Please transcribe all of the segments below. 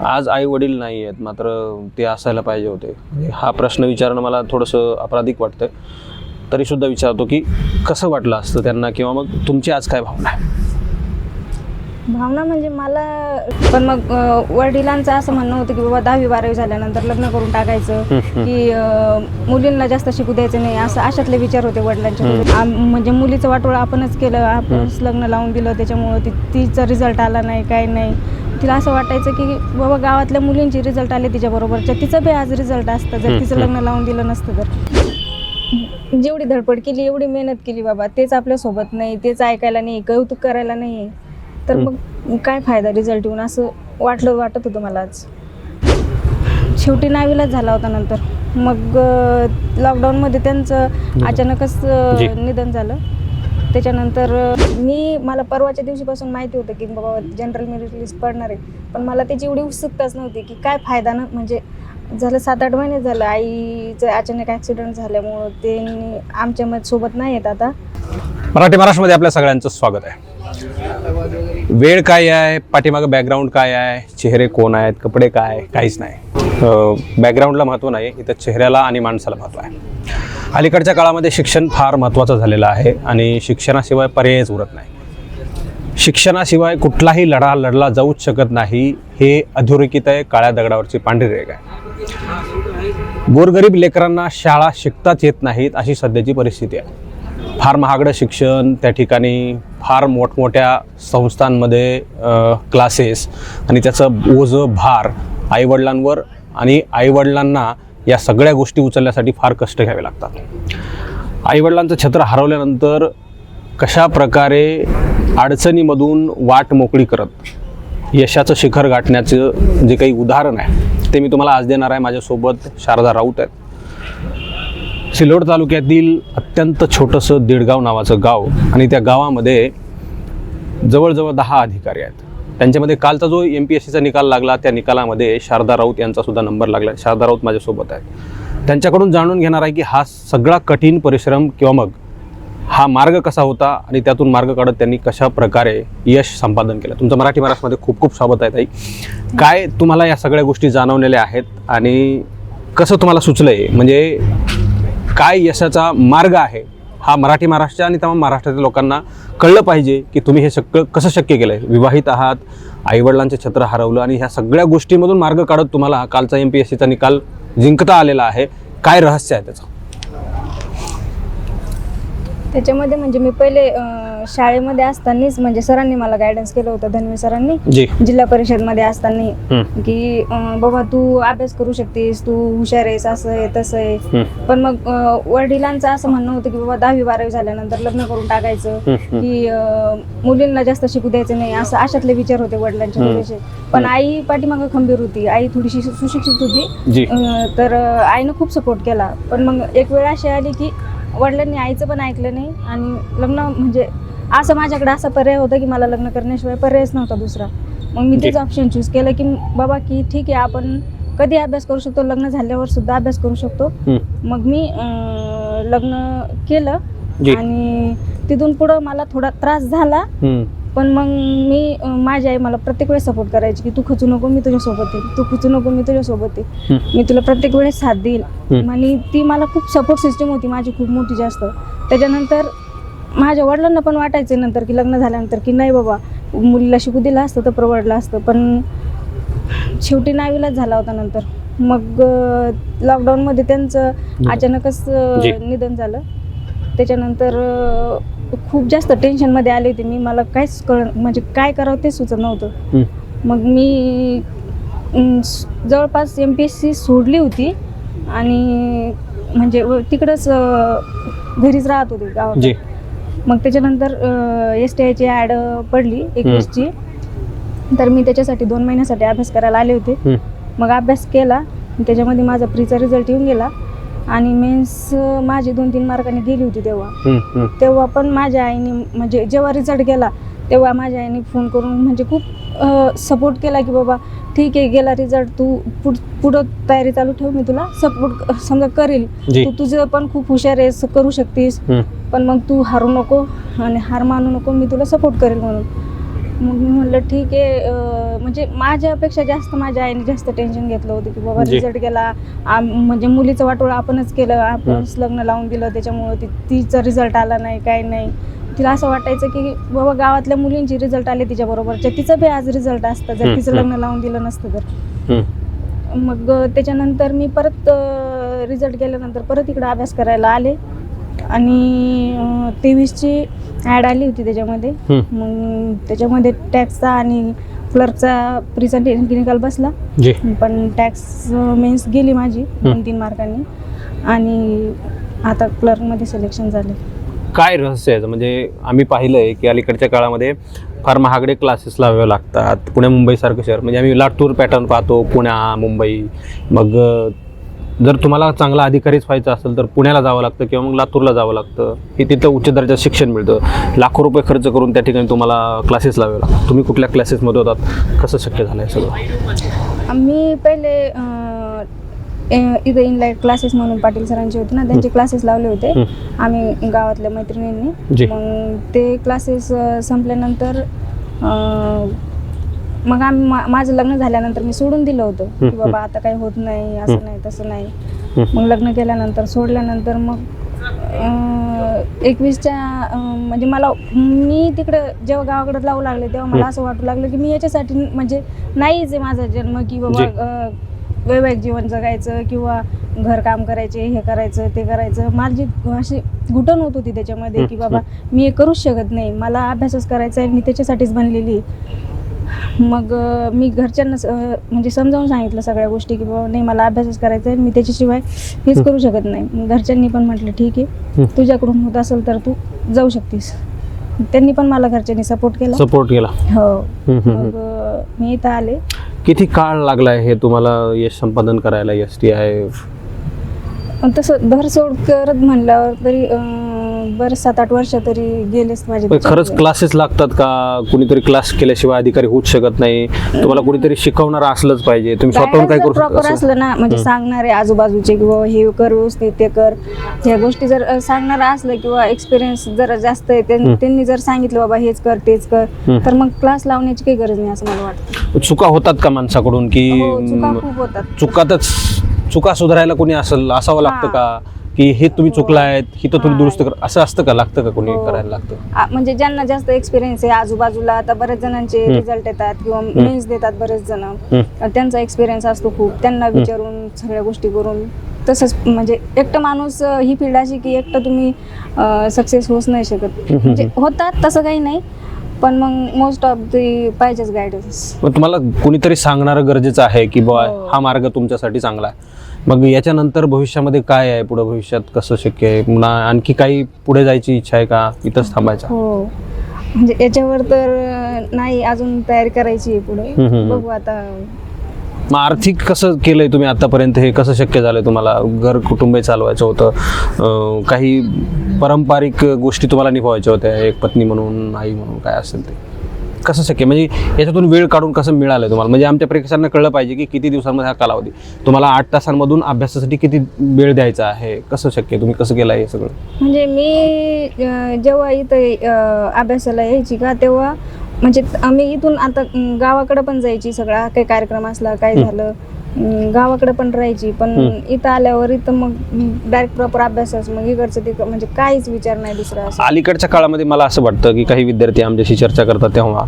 आज आई वडील नाही आहेत मात्र ते असायला पाहिजे होते. हा प्रश्न विचारणं मला थोडंसं अपराधिक वाटतं तरीसुद्धा विचारतो की कसं वाटलं असतं त्यांना किंवा मग तुमची आज काय भावना आहे? भावना म्हणजे मला पण मग वडिलांचं असं म्हणणं होतं की बाबा दहावी बारावी झाल्यानंतर लग्न करून टाकायचं की मुलींना जास्त शिकू द्यायचं नाही असं अशातले विचार होते वडिलांच्या म्हणजे मुलीचं वाटोळ आपणच केलं आपणच लग्न लावून दिलं त्याच्यामुळं ती तिचा रिझल्ट आला नाही काही नाही. तिला असं वाटायचं की बाबा गावातल्या मुलींची रिझल्ट आले तिच्याबरोबरच्या तिचं बी आज रिझल्ट असतं जर तिचं लग्न लावून दिलं नसतं तर. जेवढी धडपड केली एवढी मेहनत केली बाबा. तेच आपल्यासोबत नाही तेच ऐकायला नाही कौतुक करायला नाही. तर मग काय फायदा रिझल्ट येऊन? असं वाटलं वाटत होतं मला आज. शेवटी नावीलाच झाला होता नंतर. मग लॉकडाऊनमध्ये त्यांचं अचानकच निधन झालं. त्याच्यानंतर मी मला परवाच्या दिवशीपासून माहिती होतं की बाबा जनरल मेरिट लिस्ट पडणार आहे. पण मला त्याची एवढी उत्सुकताच नव्हती की काय फायदा ना म्हणजे झालं सात आठ महिने झालं आईचं अचानक ॲक्सिडेंट झाल्यामुळं ते आमच्या मत सोबत नाही येत आता. मराठी महाराष्ट्रामध्ये आपल्या सगळ्यांचं स्वागत आहे. वेळ काय आहे? पाठीमागं बॅकग्राऊंड काय आहे? चेहरे कोण आहेत? कपडे काय? काहीच नाही. बॅकग्राऊंडला महत्त्व नाही इथं चेहऱ्याला आणि माणसाला महत्त्व आहे. अलीकडच्या काळामध्ये शिक्षण फार महत्त्वाचं झालेलं आहे आणि शिक्षणाशिवाय पर्यायच उरत नाही. शिक्षणाशिवाय कुठलाही लढा लढला जाऊच शकत नाही हे अधोरेखित आहे काळ्या दगडावरची पांढरी आहे. गोरगरीब लेकरांना शाळा शिकताच येत नाहीत अशी सध्याची परिस्थिती आहे. फार महागडं शिक्षण त्या ठिकाणी फार मोठमोठ्या संस्थांमध्ये क्लासेस आणि त्याचं ओझं भार आईवडिलांवर आणि आईवडिलांना या सगळ्या गोष्टी उचलण्यासाठी फार कष्ट घ्यावे लागतात. आईवडिलांचं छत्र हरवल्यानंतर कशा प्रकारे अडचणीमधून वाट मोकळी करत यशाचं शिखर गाठण्याचं जे काही उदाहरण आहे ते मी तुम्हाला आज देणार आहे. माझ्यासोबत शारदा राऊत आहेत. सिल्लोड तालुक्यातील अत्यंत छोटंसं देडगाव नावाचं गाव आणि त्या गावामध्ये जवळजवळ दहा अधिकारी आहेत. त्यांच्यामध्ये कालचा जो एम पी एस सीचा निकाल लागला त्या निकालामध्ये शारदा राऊत यांचा सुद्धा नंबर लागला. शारदा राऊत माझ्यासोबत आहे त्यांच्याकडून जाणून घेणार आहे की हा सगळा कठीण परिश्रम किंवा मग हा मार्ग कसा होता आणि त्यातून मार्ग काढत त्यांनी कशा प्रकारे यश संपादन केलं? तुमचं मराठी महाराष्ट्रामध्ये खूप खूप स्वागत आहे ताई. काय तुम्हाला या सगळ्या गोष्टी जाणवलेल्या आहेत आणि कसं तुम्हाला सुचलं आहे म्हणजे काय यशाचा मार्ग आहे? हा मराठी महाराष्ट्र आणि तमाम महाराष्ट्रातील लोकांना कळलं पाहिजे की तुम्ही हे सगळं कसं शक्य केलं आहे विवाहित आहात आईवडिलांचे छत्र हरवलं आणि ह्या सगळ्या गोष्टीमधून मार्ग काढत तुम्हाला कालचा एम पी एस सीचा निकाल जिंकता आलेला आहे. काय रहस्य आहे त्याचं? त्याच्यामध्ये म्हणजे मी पहिले शाळेमध्ये असतानाच म्हणजे सरांनी मला गायडन्स केलं होतं धनवे सरांनी. जी. जिल्हा परिषदमध्ये असताना. हम्म. की अं, बाबा तू अभ्यास करू शकतेस तू हुशार आहेस असं आहे तसं आहे. पण मग अं, वडिलांचं असं म्हणणं होतं की बाबा दहावी बारावी झाल्यानंतर लग्न करून टाकायचं. हम्म. की अं, मुलींना जास्त शिकू द्यायचं नाही असं अशातले विचार होते वडिलांचे हम्म. थोडेसे. पण आई पाठीमागं खंबीर होती. आई थोडीशी सुशिक्षित होती. जी. अं, तर अं, आईनं खूप सपोर्ट केला. पण मग एक वेळ अशी आली की वडिलांनी आईचं पण ऐकलं नाही आणि लग्न म्हणजे असं माझ्याकडे असा पर्याय होता की मला लग्न करण्याशिवाय पर्यायच नव्हता दुसरा मग मी तेच. ऑप्शन चूज केलं की बाबा की ठीक आहे आपण कधी अभ्यास करू शकतो लग्न झाल्यावर सुद्धा अभ्यास करू शकतो. मग मी लग्न केलं. आणि तिथून पुढं मला थोडा त्रास झाला. पण मग मी माझी आई मला प्रत्येक वेळेस सपोर्ट करायची की तू खचू नको मी तुझ्यासोबत आहे तू खचू नको मी तुझ्यासोबत आहे हम्म. मी तुला प्रत्येक वेळेस साथ देईल. आणि ती मला खूप सपोर्ट सिस्टम होती माझी खूप मोठी जास्त त्याच्यानंतर माझ्या वडिलांना पण वाटायचं नंतर की लग्न झाल्यानंतर की नाही बाबा मुलीला शिकू दिलं असतं तर परवडलं असतं पण शेवटी नावीलाच झाला होता नंतर. मग लॉकडाऊनमध्ये त्यांचं अचानकच. निधन झालं. त्याच्यानंतर खूप जास्त टेन्शनमध्ये आले होते मी. मला काहीच कळ म्हणजे काय करावं ते सुचत नव्हतं. मग मी जवळपास एम पी एस सी सोडली होती. आणि म्हणजे तिकडंच घरीच राहत होते गावात मग त्याच्यानंतर एस टी आयची ॲड पडली एकवीसची तर मी त्याच्यासाठी दोन महिन्यासाठी अभ्यास करायला आले होते. मग अभ्यास केला. त्याच्यामध्ये माझा प्रीचा रिझल्ट येऊन गेला. आणि मेन्स माझी दोन तीन मार्काने गेली होती तेव्हा. तेव्हा पण माझ्या आईने म्हणजे जेव्हा रिझल्ट गेला तेव्हा माझ्या आईने फोन करून म्हणजे खूप सपोर्ट केला की बाबा ठीक आहे गेला रिझल्ट तू पुढ पुढं तयारी चालू ठेव मी तुला सपोर्ट समजा करेल जी तू तुझं पण खूप हुशार आहेस करू शकतेस हम्म. पण मग तू हारू नको आणि हार मानू नको मी तुला सपोर्ट करेल म्हणून मग मी म्हणलं ठीक आहे अं, म्हणजे माझ्यापेक्षा जास्त माझ्या आईने जास्त टेन्शन घेतलं होतं की बाबा जी. रिझल्ट गेला आम- म्हणजे मुलीचं वाटोळ आपणच केलं आपणच लग्न लावून दिलं त्याच्यामुळं ती तिचा रिझल्ट आला नाही काय नाही तिला असं वाटायचं की बाबा गावातल्या मुलींची रिझल्ट आले तिच्या बरोबरच्या तिचं बी आज रिझल्ट असतं जर हम्म, तिचं हम्म. लग्न लावून दिलं नसतं तर हम्म. मग त्याच्यानंतर मी परत रिझल्ट गेल्यानंतर परत इकडं अभ्यास करायला आले. आणि तेवीसची ॲड आली होती त्याच्यामध्ये. मग त्याच्यामध्ये टॅक्सचा आणि क्लर्कचा प्रिचा निकाल बसला. जी. पण टॅक्स मेन्स गेली माझी दोन तीन मार्कांनी. आणि आता क्लर्कमध्ये सिलेक्शन झाले. काय रहस्य आहे? म्हणजे आम्ही पाहिलंय की अलीकडच्या काळामध्ये फार महागडे क्लासेस लावावे लागतात. पुण्या मुंबईसारखं शहर. म्हणजे आम्ही लातूर पॅटर्न पाहतो पुण्या मुंबई. मग जर तुम्हाला चांगला अधिकारीच व्हायचं असेल तर पुण्याला जावं लागतं किंवा मग लातूरला जावं लागतं. की तिथं उच्च दर्जाचं शिक्षण मिळतं. लाखो रुपये खर्च करून त्या ठिकाणी तुम्हाला क्लासेस लावावे लागतात. तुम्ही कुठल्या क्लासेसमध्ये होतात? कसं शक्य झालं आहे सगळं? आम्ही पहिले इथं इनलाईट क्लासेस म्हणून पाटील सरांचे होते ना त्यांचे क्लासेस लावले होते. आम्ही गावातल्या मैत्रिणींनी जी. मग ते क्लासेस संपल्यानंतर मग आम्ही माझं लग्न झाल्यानंतर मी सोडून दिलं होतं की बाबा आता काही होत नाही असं. नाही तसं नाही. मग लग्न केल्यानंतर सोडल्यानंतर मग एकवीसच्या म्हणजे मला मी तिकडं जेव्हा गावाकडे लावू लागले तेव्हा मला. असं वाटू लागलं की मी याच्यासाठी म्हणजे नाहीच आहे माझा जन्म की बाबा जी. वैवाहिक जीवन जगायचं किंवा घर काम करायचे हे करायचं ते करायचं. माझी अशी घुटण होत होती त्याच्यामध्ये की बाबा मी हे करूच शकत नाही. मला अभ्यासच करायचा आहे मी त्याच्यासाठीच बनलेली. मग मी घरच्यांना म्हणजे समजावून सांगितलं सगळ्या गोष्टी की बाबा नाही मला अभ्यासच करायचा आहे मी त्याच्याशिवाय हेच. करू शकत नाही. घरच्यांनी पण म्हटलं ठीक आहे. तुझ्याकडून होत असेल तर तू जाऊ शकतीस. त्यांनी पण मला घरच्यांनी सपोर्ट केला. सपोर्ट केला. हो. मग मी इथं आले. किती काळ लागला आहे हे तुम्हाला यश संपादन करायला? एस टी आहे पण तसं धरसोड करत म्हणल्यावर तरी अं, बरं सात आठ वर्ष तरी गेलेच माझे पण खरंच. क्लासेस लागतात का कुणीतरी क्लास केल्याशिवाय अधिकारी होऊच शकत नाही तुम्हाला कुणीतरी शिकवणार असलंच पाहिजे तुम्ही स्वतःहून काय करू प्रॉपर शकता असं? असलं ना म्हणजे सांगणारे आजूबाजूचे किंवा हे कर व्यवस्थित ते कर ह्या गोष्टी जर अं, सांगणारं असलं किंवा एक्सपिरियन्स जर जास्त आहे त्यां-. त्यांनी जर सांगितलं बाबा हेच कर तेच कर. तर मग क्लास लावण्याची काही गरज नाही असं मला वाटतं चुका होतात का माणसाकडून की हो चुका खूप होतात चुकातच चुका सुधारायला कोणी असेल असावं लागतं. का की हे तुम्ही हो. चुकलायत ही तर तुम्ही. दुरुस्त कर असं असतं का लागतं का कोणी हो. करायला लागतं आ- म्हणजे ज्यांना जास्त एक्सपिरियन्स आहे आजूबाजूला आता बरेच जणांचे. रिझल्ट येतात किंवा मेन्स देतात बरेच जण. त्यांचा एक्सपिरियन्स असतो खूप त्यांना विचारून सगळ्या गोष्टी करून तसंच म्हणजे एकटं माणूस अं, ही फील्ड अशी की एकटं तुम्ही सक्सेस होऊच नाही शकत म्हणजे. होतात तसं काही नाही पण मग मोस्ट ऑफ दी पाहिजेच गायडन्स मग तुम्हाला कुणीतरी सांगणारं गरजेचं आहे की बा हो. हा मार्ग तुमच्यासाठी चांगला आहे मग याच्यानंतर भविष्यामध्ये काय आहे? पुढे भविष्यात कसं शक्य आहे? पुन्हा आणखी काही पुढे जायची इच्छा आहे का? इथंच थांबायचं. हो. म्हणजे याच्यावर तर नाही अजून तयारी करायची आहे पुढे. बघू आता. मग आर्थिक कसं केलंय तुम्ही आतापर्यंत? हे कसं शक्य झालंय तुम्हाला? घर कुटुंब चालवायचं होतं. काही पारंपरिक गोष्टी तुम्हाला निभावायच्या होत्या? एक पत्नी म्हणून आई म्हणून काय असेल ते? कसं शक्य म्हणजे याच्यातून वेळ काढून कसं मिळालं तुम्हाला? म्हणजे आमच्या प्रेक्षकांना कळलं पाहिजे की किती दिवसांमध्ये हा कालावधी? तुम्हाला आठ तासांमधून अभ्यासासाठी किती वेळ द्यायचा आहे? कसं शक्य? तुम्ही कसं केलं हे सगळं? म्हणजे मी जेव्हा इथं अभ्यासाला यायची का तेव्हा म्हणजे आम्ही इथून आता गावाकडे पण जायची सगळा काही कार्यक्रम असला काय. झालं. गावाकडे पण राहायची पण. इथं आल्यावर इथं मग डायरेक्ट प्रॉपर अभ्यासच मग इकडचं ते म्हणजे काहीच विचार नाही दुसरा असं अलीकडच्या काळामध्ये मला असं वाटतं की काही विद्यार्थी आमच्याशी चर्चा करतात तेव्हा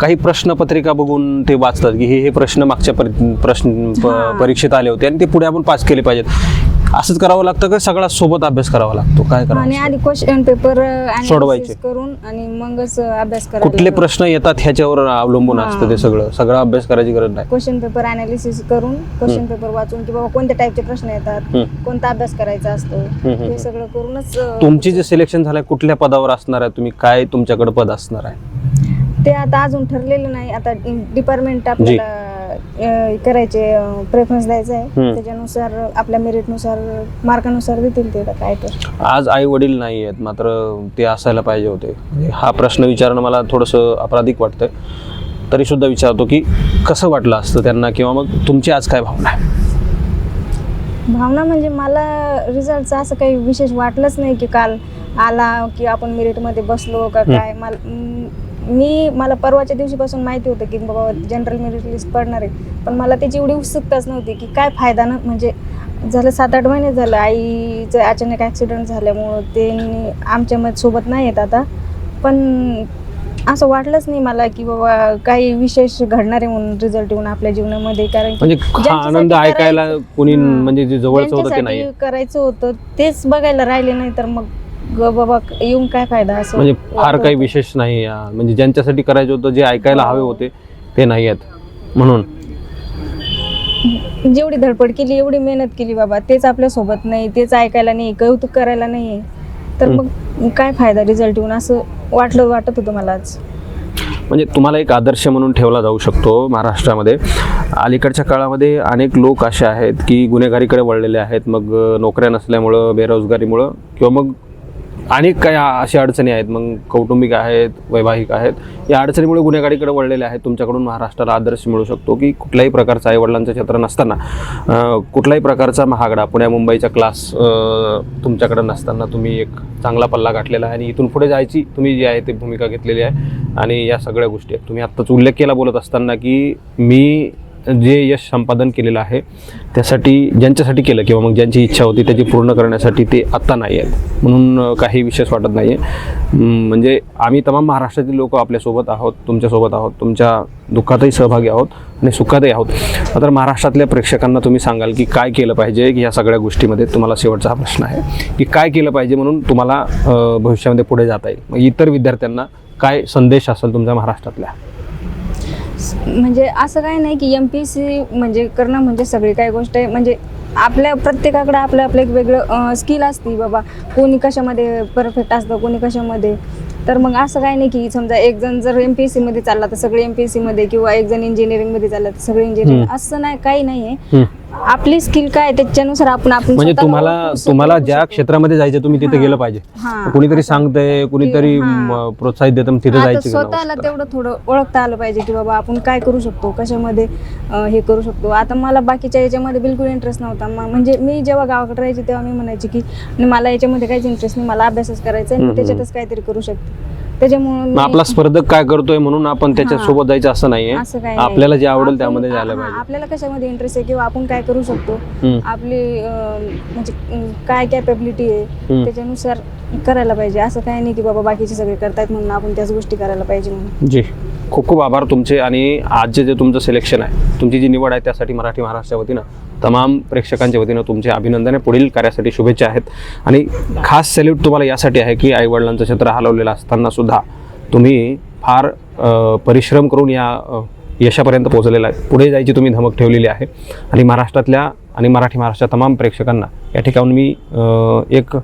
काही प्रश्नपत्रिका बघून ते वाचतात की हे हे प्रश्न मागच्या परी- प्रश्न प-. परीक्षेत आले होते आणि ते पुढे आपण पास केले पाहिजेत असंच करावं लागतं का? सगळा सोबत अभ्यास करावा लागतो? काय आणि? आधी क्वेश्चन पेपर सोडवायचे. करून आणि मगच अभ्यास करायला कुठले प्रश्न येतात ह्याच्यावर अवलंबून. असतं ते सगळं. सगळा अभ्यास करायची गरज नाही. क्वेश्चन पेपर अनालिसिस करून क्वेश्चन पेपर वाचून की बाबा कोणत्या टाईपचे प्रश्न येतात. कोणता अभ्यास करायचा असतो हं, सगळं करूनच अं, तुमची जे सिलेक्शन झालंय कुठल्या पदावर असणार आहे? तुम्ही काय तुमच्याकडे पद असणार आहे? ते आता अजून ठरलेलं नाही. आता डिपार्टमेंट आपल्याला करायचे प्रेफरन्स द्यायचं. आहे. त्याच्यानुसार आपल्या मेरिटनुसार मार्कानुसार देतील ते काय तर. आज आई वडील नाही आहेत मात्र ते असायला पाहिजे होते. म्हणजे हा प्रश्न विचारणं मला थोडंसं अपराधिक वाटतंय. तरी सुद्धा विचारतो की कसं वाटलं असतं त्यांना किंवा मग तुमची आज काय भावना आहे? भावना म्हणजे मला रिझल्टचं असं काही विशेष वाटलंच नाही की काल आला की आपण मेरिटमध्ये बसलो का. काय. मला मी मला परवाच्या दिवशीपासून माहिती होतं की बाबा जनरल मेरिट लिस्ट पडणार आहे. पण मला त्याची एवढी उत्सुकताच नव्हती की काय फायदा ना? म्हणजे झालं सात आठ महिने झालं आईचं अचानक ॲक्सिडेंट झाल्यामुळं ते आमच्या मत सोबत नाही येत आता. पण असं वाटलंच नाही मला की बाबा काही विशेष घडणार आहे म्हणून रिझल्ट येऊन आपल्या जीवनामध्ये. कारण म्हणजे हा आनंद ऐकायला कोणी. म्हणजे करायचं होतं तेच बघायला राहिले नाही तर मग ग बाबा येऊन काय फायदा असं? म्हणजे फार काही. विशेष नाही या- म्हणजे ज्यांच्यासाठी करायचं होतं जे ऐकायला हो. हवे होते ते नाही आहेत. म्हणून. जेवढी धडपड केली एवढी मेहनत केली बाबा तेच आपल्यासोबत नाही तेच ऐकायला नाही कौतुक करायला नाही. तर मग काय फायदा रिझल्ट येऊन? असं वाटलं वाटत होतं मला आज. म्हणजे तुम्हाला एक आदर्श म्हणून ठेवला जाऊ शकतो महाराष्ट्रामध्ये. अलीकडच्या काळामध्ये अनेक लोक असे आहेत की गुन्हेगारीकडे वळलेले आहेत. मग अ, नोकऱ्या नसल्यामुळं बेरोजगारीमुळं किंवा मग अनेक काही अशा अडचणी आहेत? मग कौटुंबिक आहेत वैवाहिक आहेत या अडचणीमुळे गुन्हेगारीकडे वळलेले आहेत. तुमच्याकडून महाराष्ट्राला आदर्श मिळू शकतो की कुठल्याही प्रकारचं आईवडिलांचं क्षेत्र नसताना? कुठल्याही प्रकारचा महागडा पुण्या मुंबईचा क्लास तुमच्याकडे नसताना तुम्ही एक चांगला पल्ला गाठलेला आहे आणि इथून पुढे जायची तुम्ही जी आहे ती भूमिका घेतलेली आहे. आणि या सगळ्या गोष्टी आहेत. तुम्ही आत्ताच उल्लेख केला बोलत असताना की मी जे यश संपादन केलेलं आहे त्यासाठी ज्यांच्यासाठी केलं किंवा मग ज्यांची इच्छा होती त्याची पूर्ण करण्यासाठी ते आत्ता नाही आहेत. म्हणून काही विशेष वाटत नाही आहे. म्हणजे आम्ही तमाम महाराष्ट्रातील लोक आपल्यासोबत आहोत तुमच्यासोबत आहोत तुमच्या दुःखातही सहभागी आहोत आणि सुखातही आहोत. तर महाराष्ट्रातल्या प्रेक्षकांना तुम्ही सांगाल की काय केलं पाहिजे की ह्या सगळ्या गोष्टीमध्ये तुम्हाला शेवटचा हा प्रश्न आहे. की काय केलं पाहिजे म्हणून तुम्हाला भविष्यामध्ये पुढे जाता येईल. मग इतर विद्यार्थ्यांना काय संदेश असेल तुमच्या महाराष्ट्रातल्या? म्हणजे असं काही नाही की एम पी सी म्हणजे करणं म्हणजे सगळी काही गोष्ट आहे. म्हणजे आपल्या प्रत्येकाकडे आपलं आपलं एक वेगळं स्किल असते बाबा. कोणी कशामध्ये परफेक्ट असतं कोणी कशामध्ये. तर मग असं काही नाही की समजा एक जण जर एम पी एस सीमध्ये चालला तर सगळे एम पी एस सीमध्ये किंवा एक जण इंजिनिअरिंगमध्ये चालला तर सगळे इंजिनिअरिंग. असं नाही काही नाही आहे. आपली स्किल काय आहे त्याच्यानुसार आपण आपण म्हणजे स्वतःला तुम्हाला ओळखू शकतो, तुम्हाला ज्या. क्षेत्रामध्ये जायचं तुम्ही तिथे. गेलं पाहिजे हां. कुणीतरी सांगतंय कुणीतरी हां. म, प्रोत्साहित देतं तिथे आता जायचं स्वतःला तेवढं थोडं ओळखता आलं पाहिजे की बाबा आपण काय करू शकतो कशामध्ये अं, हे करू शकतो आता मला बाकीच्या याच्यामध्ये बिलकुल इंटरेस्ट नव्हता म- म्हणजे मी जेव्हा गावाकडे राहायचे तेव्हा मी म्हणायचे की "नाही, मला याच्यामध्ये काहीच इंटरेस्ट नाही मला अभ्यासच करायचा आहे हम्म, त्याच्यातच काहीतरी करू शकते त्याच्यामुळे आपला स्पर्धक काय करतोय म्हणून आपण त्याच्या. सोबत जायचं असं नाहीये. आपल्याला जे आवडेल त्यामध्ये जायला पाहिजे आपल्याला कशामध्ये इंटरेस्ट आहे किंवा आपण काय करू शकतो. आपली म्हणजे काय कॅपेबिलिटी आहे. त्याच्यानुसार करायला पाहिजे असं काही नाही की बाबा बाकीचे सगळे करतायत म्हणून आपण त्याच गोष्टी करायला पाहिजे म्हणून जी खूप खूप आभार तुमचे आणि आजचे जे तुमचं सिलेक्शन आहे तुमची जी निवड आहे त्यासाठी मराठी महाराष्ट्राच्या वतीनं तमाम प्रेक्षकांच्या वतीनं तुमचे अभिनंदन. आहे पुढील कार्यासाठी शुभेच्छा आहेत. आणि खास सॅल्यूट तुम्हाला यासाठी आहे की आईवडिलांचं क्षेत्र हलवलेलं असताना सुद्धा तुम्ही फार परिश्रम करून या यशापर्यंत पोहोचलेला आहे. पुढे जायची तुम्ही धमक ठेवलेली आहे. आणि महाराष्ट्रातल्या आणि मराठी महाराष्ट्राच्या तमाम प्रेक्षकांना या ठिकाणी मी एक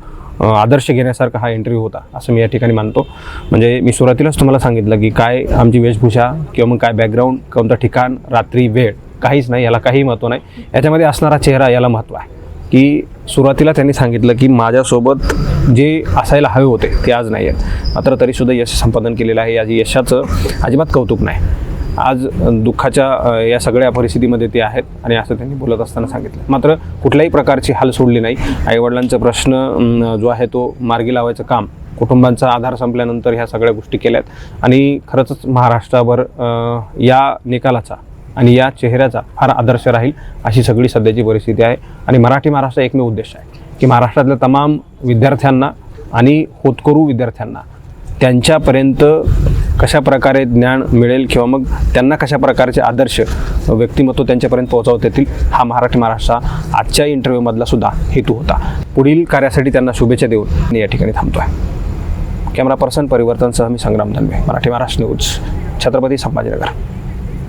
आदर्श घेण्यासारखा हा इंटरव्ह्यू होता असं मी या ठिकाणी मानतो. म्हणजे मी सुरुवातीलाच तुम्हाला सांगितलं की काय आमची वेशभूषा किंवा मग काय बॅकग्राऊंड कोणतं ठिकाण रात्री वेळ काहीच नाही याला काही महत्त्व नाही. याच्यामध्ये असणारा चेहरा याला महत्त्व आहे. की सुरुवातीला त्यांनी सांगितलं की माझ्यासोबत जे असायला हवे होते ते आज नाही आहेत मात्र तरीसुद्धा यश संपादन केलेलं आहे. या यशाचं अजिबात कौतुक नाही. आज दुःखाच्या या सगळ्या परिस्थितीमध्ये ते आहेत आणि असं त्यांनी बोलत असताना सांगितलं. मात्र कुठल्याही प्रकारची हाल सोडली नाही. आईवडिलांचा प्रश्न जो आहे तो मार्गी लावायचं काम कुटुंबांचा आधार संपल्यानंतर ह्या सगळ्या गोष्टी केल्यात. आणि खरंच महाराष्ट्रावर या निकालाचा आणि या चेहऱ्याचा फार आदर्श राहील अशी सगळी सध्याची परिस्थिती आहे. आणि मराठी महाराष्ट्र एकमेव उद्देश आहे की महाराष्ट्रातल्या तमाम विद्यार्थ्यांना आणि होतकरू विद्यार्थ्यांना त्यांच्यापर्यंत कशा प्रकारे ज्ञान मिळेल किंवा मग त्यांना कशा प्रकारचे आदर्श व्यक्तिमत्व त्यांच्यापर्यंत पोहोचवता येतील हा मराठी महाराष्ट्र आजच्या इंटरव्ह्यूमधला सुद्धा हेतू होता. पुढील कार्यासाठी त्यांना शुभेच्छा देऊन मी या ठिकाणी थांबतोय. कॅमेरा पर्सन परिवर्तनसह मी संग्राम धनवे मराठी महाराष्ट्र न्यूज छत्रपती संभाजीनगर.